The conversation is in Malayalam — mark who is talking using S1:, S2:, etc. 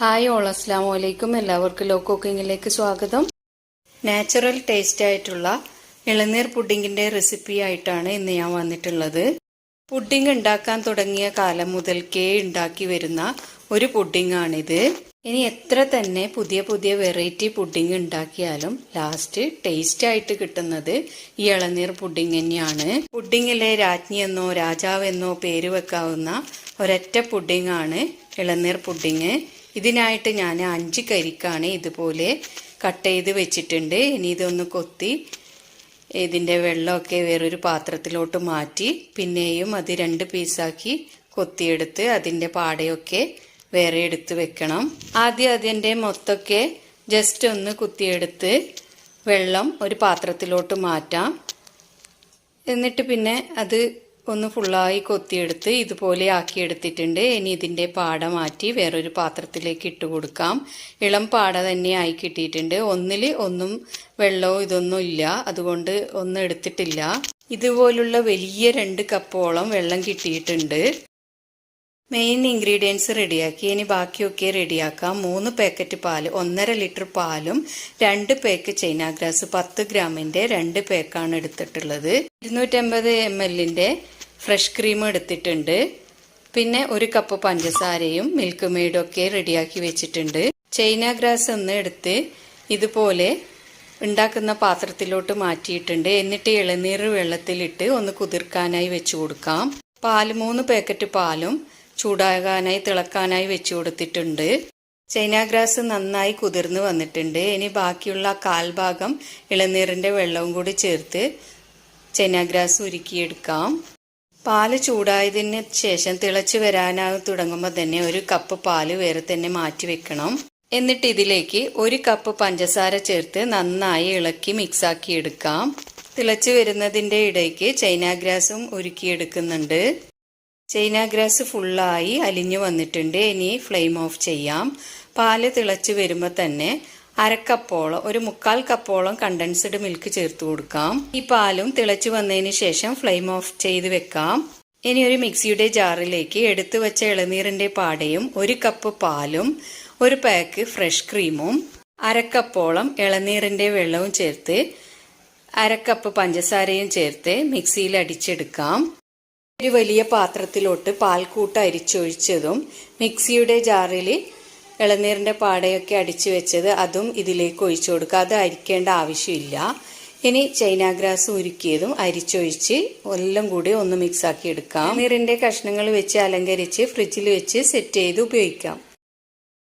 S1: ഹായ് ഓൾ അസ്ലാം അലൈക്കും. എല്ലാവർക്കും ലോ കുക്കിങ്ങിലേക്ക് സ്വാഗതം. നാച്ചുറൽ ടേസ്റ്റ് ആയിട്ടുള്ള ഇളനീർ പുഡിങ്ങിന്റെ റെസിപ്പി ആയിട്ടാണ് ഇന്ന് ഞാൻ വന്നിട്ടുള്ളത്. പുഡിംഗ് ഉണ്ടാക്കാൻ തുടങ്ങിയ കാലം മുതൽക്കേ ഉണ്ടാക്കി വരുന്ന ഒരു പുഡിങ്ങാണിത് ഇനി എത്ര തന്നെ പുതിയ പുതിയ വെറൈറ്റി പുഡിംഗ് ഉണ്ടാക്കിയാലും ലാസ്റ്റ് ടേസ്റ്റ് ആയിട്ട് കിട്ടുന്നത് ഈ ഇളനീർ പുഡിംഗ് തന്നെയാണ്. പുഡിങ്ങിലെ രാജ്ഞി എന്നോ രാജാവെന്നോ പേര് വെക്കാവുന്ന ഒരൊറ്റ ആണ് ഇളനീർ പുഡിങ് ഇതിനായിട്ട് ഞാൻ അഞ്ച് കരിക്കാണ് ഇതുപോലെ കട്ട് ചെയ്ത് വെച്ചിട്ടുണ്ട്. ഇനി ഇതൊന്ന് കൊത്തി ഇതിന്റെ വെള്ളമൊക്കെ വേറൊരു പാത്രത്തിലോട്ട് മാറ്റി പിന്നെയും അത് രണ്ട് പീസാക്കി കൊത്തിയെടുത്ത് അതിന്റെ പാടയൊക്കെ വേറെ എടുത്ത് വെക്കണം. ആദ്യം അതിന്റെ മൊത്തൊക്കെ ജസ്റ്റ് ഒന്ന് കുത്തിയെടുത്ത് വെള്ളം ഒരു പാത്രത്തിലോട്ട് മാറ്റാം. എന്നിട്ട് പിന്നെ അത് ഒന്ന് ഫുള്ളായി കൊത്തിയെടുത്ത് ഇതുപോലെ ആക്കിയെടുത്തിട്ടുണ്ട്. ഇനി ഇതിന്റെ പാട മാറ്റി വേറൊരു പാത്രത്തിലേക്ക് ഇട്ട് കൊടുക്കാം. ഇളം പാട തന്നെ ആയി കിട്ടിയിട്ടുണ്ട്. ഒന്നിൽ ഒന്നും വെള്ളവും ഇതൊന്നും ഇല്ല. അതുകൊണ്ട് ഒന്നും എടുത്തിട്ടില്ല. ഇതുപോലുള്ള വലിയ രണ്ട് കപ്പോളം വെള്ളം കിട്ടിയിട്ടുണ്ട്. മെയിൻ ഇൻഗ്രീഡിയൻസ് റെഡിയാക്കി ഇനി ബാക്കിയൊക്കെ റെഡിയാക്കാം മൂന്ന് പാക്കറ്റ് പാൽ ഒന്നര ലിറ്റർ പാലും രണ്ട് പേക്ക് ചൈന ഗ്രാസ് പത്ത് ഗ്രാമിന്റെ രണ്ട് പേക്കാണ് എടുത്തിട്ടുള്ളത്. ഇരുന്നൂറ്റമ്പത് എം എല്ലിന്റെ ഫ്രഷ് ക്രീം എടുത്തിട്ടുണ്ട്. പിന്നെ ഒരു കപ്പ് പഞ്ചസാരയും മിൽക്ക് മെയ്ഡും ഒക്കെ റെഡിയാക്കി വെച്ചിട്ടുണ്ട്. ചൈന ഗ്രാസ് ഒന്ന് എടുത്ത് ഇതുപോലെ ഉണ്ടാക്കുന്ന പാത്രത്തിലോട്ട് മാറ്റിയിട്ടുണ്ട്. എന്നിട്ട് ഇളനീർ വെള്ളത്തിലിട്ട് ഒന്ന് കുതിർക്കാനായി വെച്ചു കൊടുക്കാം. പാൽ മൂന്ന് പാക്കറ്റ് പാലും ചൂടാകാനായി തിളക്കാനായി വെച്ചു കൊടുത്തിട്ടുണ്ട്. ചൈന ഗ്രാസ് നന്നായി കുതിർന്ന് വന്നിട്ടുണ്ട്. ഇനി ബാക്കിയുള്ള കാൽഭാഗം ഇളനീറിന്റെ വെള്ളവും കൂടി ചേർത്ത് ചൈന ഗ്രാസ് ഉരുക്കിയെടുക്കാം. പാൽ ചൂടായതിന് ശേഷം തിളച്ച് വരാനായി തുടങ്ങുമ്പോൾ തന്നെ ഒരു കപ്പ് പാൽ വേറെ തന്നെ മാറ്റി വെക്കണം. എന്നിട്ട് ഇതിലേക്ക് ഒരു കപ്പ് പഞ്ചസാര ചേർത്ത് നന്നായി ഇളക്കി മിക്സാക്കി എടുക്കാം. തിളച്ച് വരുന്നതിന്റെ ഇടയ്ക്ക് ചൈന ഗ്രാസും ഉരുക്കിയെടുക്കുന്നുണ്ട്. ചൈന ഗ്രാസ് ഫുള്ളായി അലിഞ്ഞു വന്നിട്ടുണ്ട്. ഇനി ഫ്ലെയിം ഓഫ് ചെയ്യാം. പാൽ തിളച്ച് വരുമ്പോൾ തന്നെ അരക്കപ്പോളം ഒരു മുക്കാൽ കപ്പോളം കണ്ടൻസ്ഡ് മിൽക്ക് ചേർത്ത് കൊടുക്കാം. ഈ പാലും തിളച്ചു വന്നതിന് ശേഷം ഫ്ലെയിം ഓഫ് ചെയ്ത് വെക്കാം. ഇനി ഒരു മിക്സിയുടെ ജാറിലേക്ക് എടുത്തു വെച്ച ഇളനീറിന്റെ പാടയും ഒരു കപ്പ് പാലും ഒരു പാക്ക് ഫ്രഷ് ക്രീമും അരക്കപ്പോളം ഇളനീറിന്റെ വെള്ളവും ചേർത്ത് അരക്കപ്പ് പഞ്ചസാരയും ചേർത്ത് മിക്സിയിൽ അടിച്ചെടുക്കാം. ഒരു വലിയ പാത്രത്തിലോട്ട് പാൽക്കൂട്ട് അരിച്ചൊഴിച്ചതും മിക്സിയുടെ ജാറിൽ ഇളനീരിന്റെ പാടയൊക്കെ അടിച്ചു വെച്ചത് അതും ഇതിലേക്ക് ഒഴിച്ചു കൊടുക്കുക. അത് അരിക്കേണ്ട ആവശ്യമില്ല. ഇനി ചൈന ഗ്രാസ് ഉരുക്കിയതും അരിച്ചൊഴിച്ച് എല്ലാം കൂടി ഒന്ന് മിക്സാക്കി എടുക്കാം. നീറിന്റെ കഷ്ണങ്ങൾ വെച്ച് അലങ്കരിച്ച് ഫ്രിഡ്ജിൽ വെച്ച് സെറ്റ് ചെയ്ത് ഉപയോഗിക്കാം.